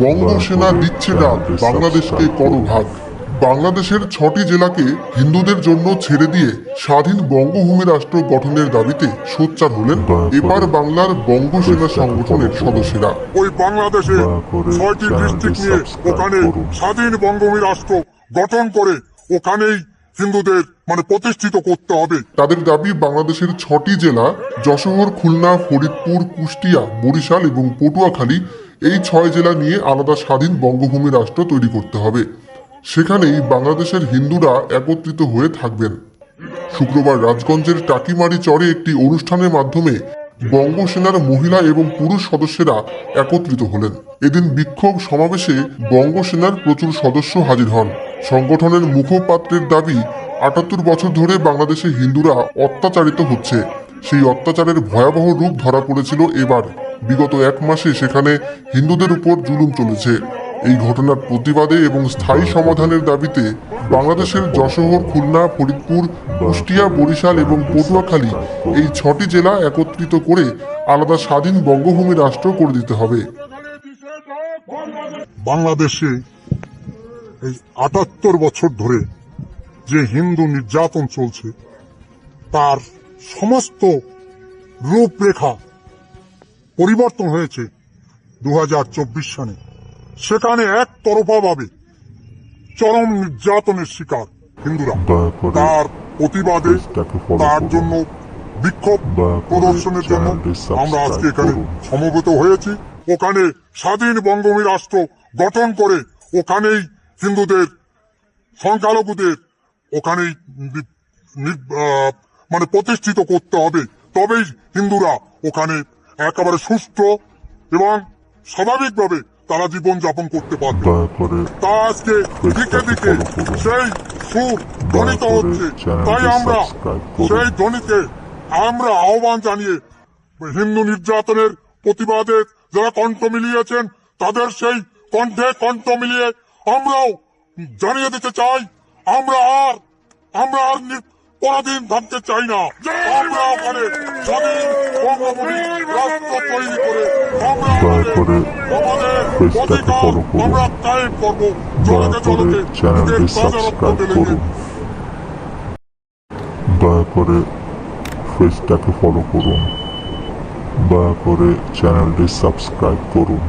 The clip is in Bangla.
বঙ্গসেনা দিচ্ছে ডাক বাংলাদেশকে করো ভাগ। বাংলাদেশের ছটি জেলাকে হিন্দুদের জন্য ছেড়ে দিয়ে স্বাধীন বঙ্গভূমি রাষ্ট্র গঠনের দাবিতে সোচ্চার হলেন এবার বাংলার বঙ্গসেনা সংগঠনের সদস্যরা। ওই বাংলাদেশে ছয়টি ডিস্ট্রিক্ট নিয়ে ওখানে স্বাধীন বঙ্গভূমি রাষ্ট্র গঠন করে ওখানেই হিন্দুদের মানে প্রতিষ্ঠিত করতে হবে। তাদের দাবি, বাংলাদেশের ছটি জেলা, যশোর, খুলনা, ফরিদপুর, কুষ্টিয়া, বরিশাল এবং পটুয়াখালী, এই ছয় জেলা নিয়ে আলাদা স্বাধীন বঙ্গভূমি রাষ্ট্র তৈরি করতে হবে। সেখানেই বাংলাদেশের হিন্দুরা একত্রিত হয়ে থাকবেন। শুক্রবার রাজগঞ্জের টাকিমারি চরে একটি অনুষ্ঠানের মাধ্যমে বঙ্গসেনার মহিলা এবং পুরুষ সদস্যরা একত্রিত হলেন। এদিন বিক্ষোভ সমাবেশে বঙ্গসেনার প্রচুর সদস্য হাজির হন। সংগঠনের মুখপাত্রের দাবি, আটাত্তর বছর ধরে বাংলাদেশে হিন্দুরা অত্যাচারিত হচ্ছে। সেই অত্যাচারের ভয়াবহ রূপ ধরা পড়েছিল এবার। বিগত এক মাসে সেখানে হিন্দুদের উপর জুলুম চলেছে। এই ঘটনার প্রতিবাদে এবং স্থায়ী সমাধানের দাবিতে বাংলাদেশের যশোর, খুলনা, ফরিদপুর, কুষ্টিয়া, বরিশাল এবং পটুয়াখালী এই ছটি জেলা একত্রিত করে আলাদা স্বাধীন বঙ্গভূমি রাষ্ট্র করে দিতে হবে। বাংলাদেশে এই আটাত্তর বছর ধরে যে হিন্দু নির্যাতন চলছে, তার সমস্ত রূপরেখা পরিবর্তন হয়েছে দুই হাজার চব্বিশ সালে। সেখানে একতরফাভাবে চরম নির্যাতনের শিকার হিন্দুরা। তার প্রতিবাদে তার জন্য বিক্ষোভ প্রদর্শনের জন্য আমরা আজকে এখানে। সমবেত হয়েছি। ওখানে স্বাধীন বঙ্গভূমি রাষ্ট্র গঠন করে ওখানেই হিন্দুদের সংখ্যালঘুদের ওখানেই মানে প্রতিষ্ঠিত করতে হবে। তবেই হিন্দুরা ওখানে একেবারে সুস্থ এবং স্বাভাবিকভাবে তারা জীবন যাপন করতে পারবে। দয়া করে তা আজকে দিকে দিকে সেই সুর ধ্বনিত হচ্ছে। তাই আমরা সেই ধ্বনিতে আমরা আহ্বান জানিয়ে হিন্দু নির্যাতনের প্রতিবাদে যারা কণ্ঠ মিলিয়েছেন তাদের সেই কণ্ঠে কণ্ঠ মিলিয়ে আমরাও জানিয়ে দিতে চাই আমরা আর আমরা আর পরাধীন থাকতে চাই না। আমরা ওখানে স্বাধীন দয়া করে চ্যানেলটি সাবস্ক্রাইব ফলো করুন। দয়া করে চ্যানেলটি সাবস্ক্রাইব করুন।